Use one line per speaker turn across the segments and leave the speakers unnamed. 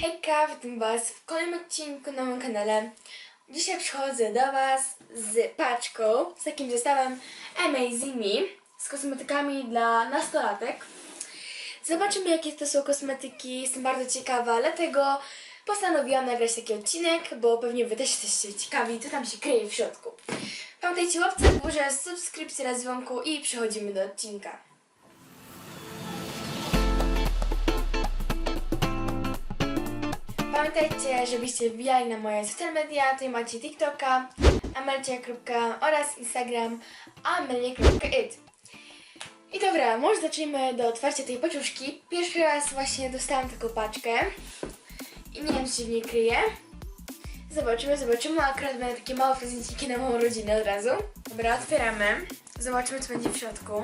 Hejka, witam Was w kolejnym odcinku na moim kanale. Dzisiaj przychodzę do Was z paczką, z takim zestawem Amazing Me, z kosmetykami dla nastolatek. Zobaczymy jakie to są kosmetyki, jestem bardzo ciekawa, dlatego postanowiłam nagrać taki odcinek, bo pewnie Wy też jesteście ciekawi, co tam się kryje w środku. Pamiętajcie łapce w górze, subskrypcję na dzwonku i przechodzimy do odcinka. Pamiętajcie, żebyście wbijali na moje social media, tutaj macie TikToka, amelcia. oraz Instagram amelie.it I dobra, może zacznijmy do otwarcia tej paczuszki. Pierwszy raz właśnie dostałam taką paczkę i nie wiem, co się w niej kryje. Zobaczymy, zobaczymy. Akurat będą takie małe prezenciki na moją rodzinę od razu. Dobra, otwieramy. Zobaczymy, co będzie w środku.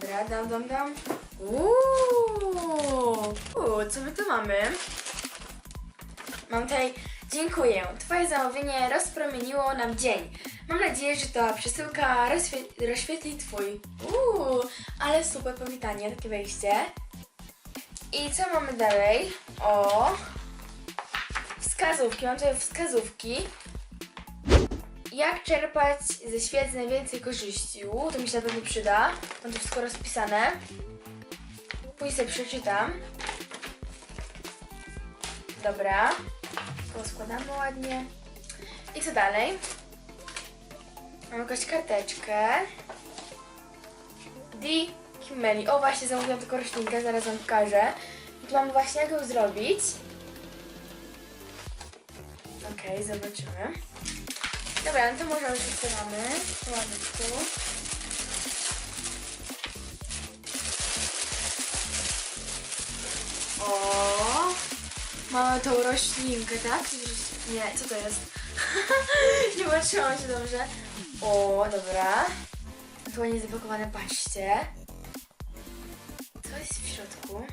Dobra, dam, dam, dam. Uuu, co my tu mamy? Mam tutaj, dziękuję. Twoje zamówienie rozpromieniło nam dzień. Mam nadzieję, że ta przesyłka rozświe- rozświetli Twój. Uuu, ale super powitanie, takie wejście. I co mamy dalej? O, wskazówki. Mam tutaj wskazówki. Jak czerpać ze świec najwięcej korzyści? Uuu, to mi się na pewno przyda. Mam to wszystko rozpisane. Później sobie przeczytam. Dobra. Poskładamy ładnie. I co dalej? Mam jakąś karteczkę. Di Kimmeli. O, właśnie zamówiłam tylko roślinkę, zaraz wam pokażę. I tu mamy właśnie jak ją zrobić. Okej, zobaczymy. Dobra, no to może już otwieramy. Ładnie tu. Mamy tą roślinkę, tak? Nie, co to jest? nie patrzyłam się dobrze. O, dobra. Tu ładnie zapakowane, patrzcie. Co jest w środku?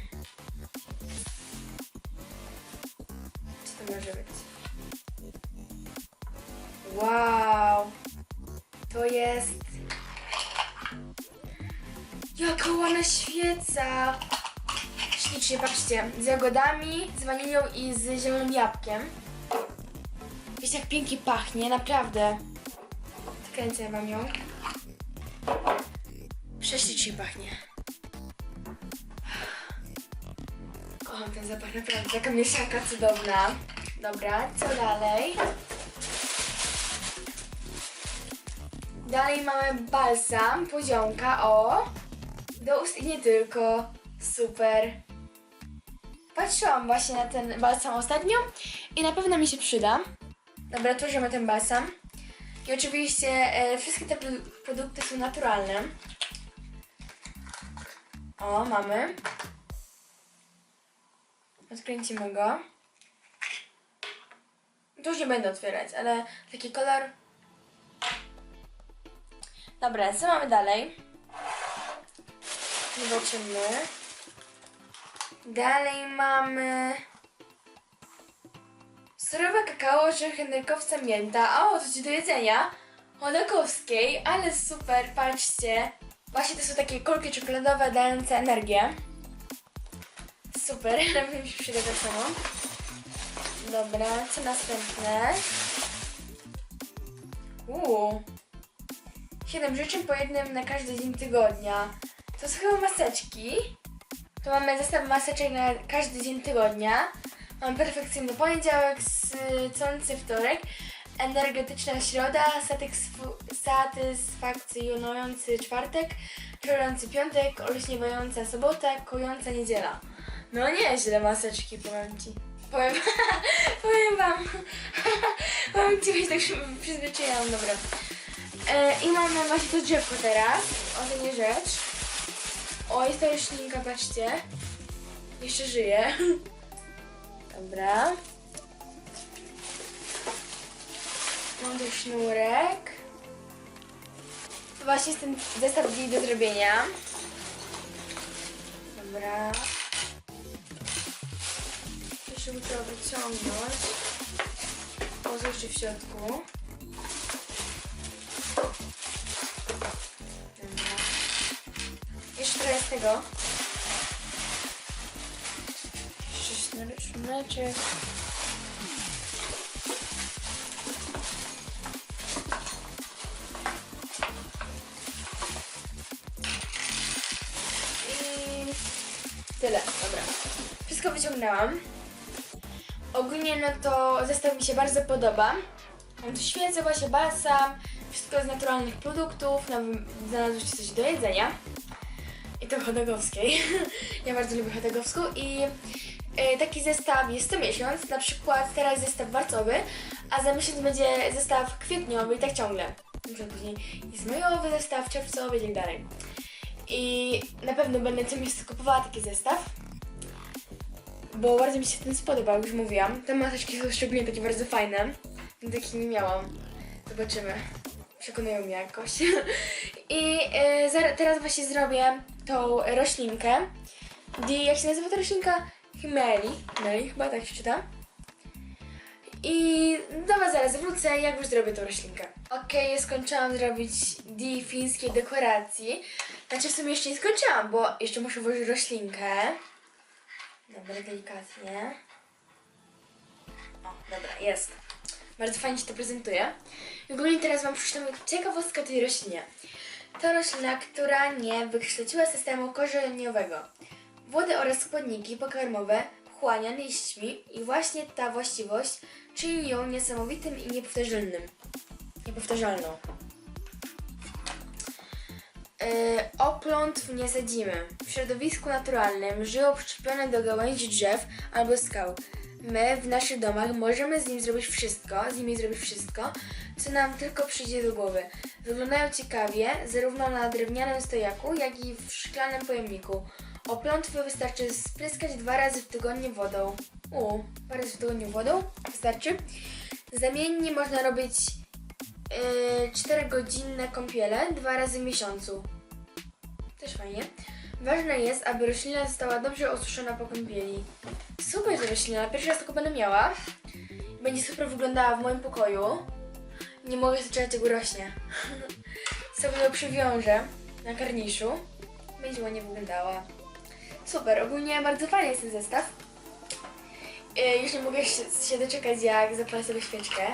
Co to może być? Wow! To jest... Jaka ładna świeca! Ślicznie, patrzcie, z jagodami, z wanilią i z zielonym jabłkiem. Wiecie jak pięknie pachnie, naprawdę. Kręcę wam ją. Prześlicznie pachnie. Kocham ten zapach, naprawdę. Taka mieszanka cudowna. Dobra, co dalej? Dalej mamy balsam, poziomka, o. Do ust i nie tylko. Super. Patrzyłam właśnie na ten balsam ostatnio i na pewno mi się przyda. Dobra, tworzymy ten balsam. I oczywiście e, wszystkie te pro- produkty są naturalne. O, mamy. Odkręcimy go. To już nie będę otwierać, ale taki kolor. Dobra, co mamy dalej? Zobaczymy. Dalej mamy surowe kakao, orzechy, nerkowca, mięta. O, to ci do jedzenia. Chodakowskiej, ale super, patrzcie. Właśnie to są takie kulki czekoladowe dające energię. Super, mi się przyda tak samo. Dobra, co następne? Uuu. 7 życzeń po jednym na każdy dzień tygodnia. To są chyba maseczki. Tu mamy zestaw maseczek na każdy dzień tygodnia. Mamy perfekcyjny poniedziałek, sący wtorek, energetyczna środa, satysfakcjonujący czwartek, czujący piątek, olśniewająca sobota, kojąca niedziela. No nieźle maseczki, powiem Ci. Powiem, powiem Wam. powiem Ci, tak się przyzwyczaiłam, dobra. E, I mamy właśnie to drzewko teraz. O, rzecz. O, jest ta roślinka, patrzcie. Jeszcze żyje. Dobra. Mam tu sznurek. Właśnie jest ten zestaw do zrobienia. Dobra. Jeszcze muszę to wyciągnąć. Co jeszcze w środku. Dobra. Jeszcze tego. Rysuneczek. I tyle, dobra. Wszystko wyciągnęłam. Ogólnie no to zestaw mi się bardzo podoba. Mam tu świecę, właśnie balsam, wszystko z naturalnych produktów, znalazło się coś do jedzenia. I to chodogowskiej. ja bardzo lubię chodogowską i e, taki zestaw jest co miesiąc, na przykład teraz zestaw marcowy, a za miesiąc będzie zestaw kwietniowy i tak ciągle. Przykład później jest majowy zestaw, czerwcowy i tak dalej. I na pewno będę co miesiąc kupowała taki zestaw bo bardzo mi się ten spodobał, już mówiłam. Te maseczki są szczególnie takie bardzo fajne. Takich nie miałam. Zobaczymy. Przekonują mnie jakoś. I zara- teraz właśnie zrobię tą roślinkę. Di, jak się nazywa ta roślinka? Himeli. Himeli, chyba tak się czyta. I do Was zaraz wrócę, jak już zrobię tą roślinkę. Okej, okay, skończyłam zrobić di fińskiej dekoracji. Znaczy w sumie jeszcze nie skończyłam, bo jeszcze muszę włożyć roślinkę. Dobra, delikatnie. O, dobra, jest. Bardzo fajnie się to prezentuje. I ogólnie teraz Wam przeczytam ciekawostkę tej roślinie. To roślina, która nie wykształciła systemu korzeniowego. Wody oraz składniki pokarmowe wchłania liśćmi i właśnie ta właściwość czyni ją niesamowitym i niepowtarzalnym. Niepowtarzalną. Yy, oplątw nie sadzimy. W środowisku naturalnym żyją przyczepione do gałęzi drzew albo skał. My w naszych domach możemy z nim zrobić wszystko, z nimi zrobić wszystko, co nam tylko przyjdzie do głowy. Wyglądają ciekawie, zarówno na drewnianym stojaku, jak i w szklanym pojemniku. Oplątwy wystarczy spryskać dwa razy w tygodniu wodą. U, dwa razy w tygodniu wodą wystarczy. Zamiennie można robić 4-godzinne kąpiele dwa razy w miesiącu. Też fajnie. Ważne jest, aby roślina została dobrze osuszona po kąpieli. Super ta roślina, pierwszy raz taką będę miała. Będzie super wyglądała w moim pokoju. Nie mogę czekać, jak urośnie. Sobie ją przywiążę na karniszu. Będzie ładnie wyglądała. Super, ogólnie bardzo fajny jest ten zestaw. Yy, Już nie mogę się, doczekać, jak zapalę sobie świeczkę.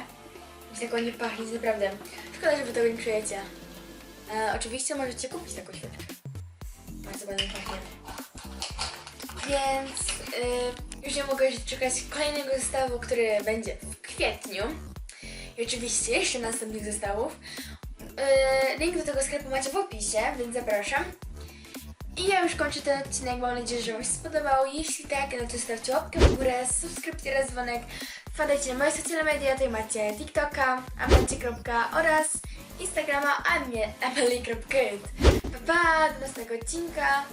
I tak ładnie pachnie, naprawdę. Szkoda, że wy tego nie czujecie. E, oczywiście możecie kupić taką świeczkę. Bardzo ładnie pachnie. Więc y, już nie mogę się czekać kolejnego zestawu, który będzie w kwietniu. I oczywiście jeszcze następnych zestawów. Y, link do tego sklepu macie w opisie, więc zapraszam. I ja już kończę ten odcinek, mam nadzieję, że Wam się spodobał. Jeśli tak, no to zostawcie łapkę w górę, subskrypcję oraz dzwonek. Wpadajcie na moje socjalne media, tutaj macie TikToka, amancie. oraz Instagrama emily.it. Pa, pa, do następnego odcinka.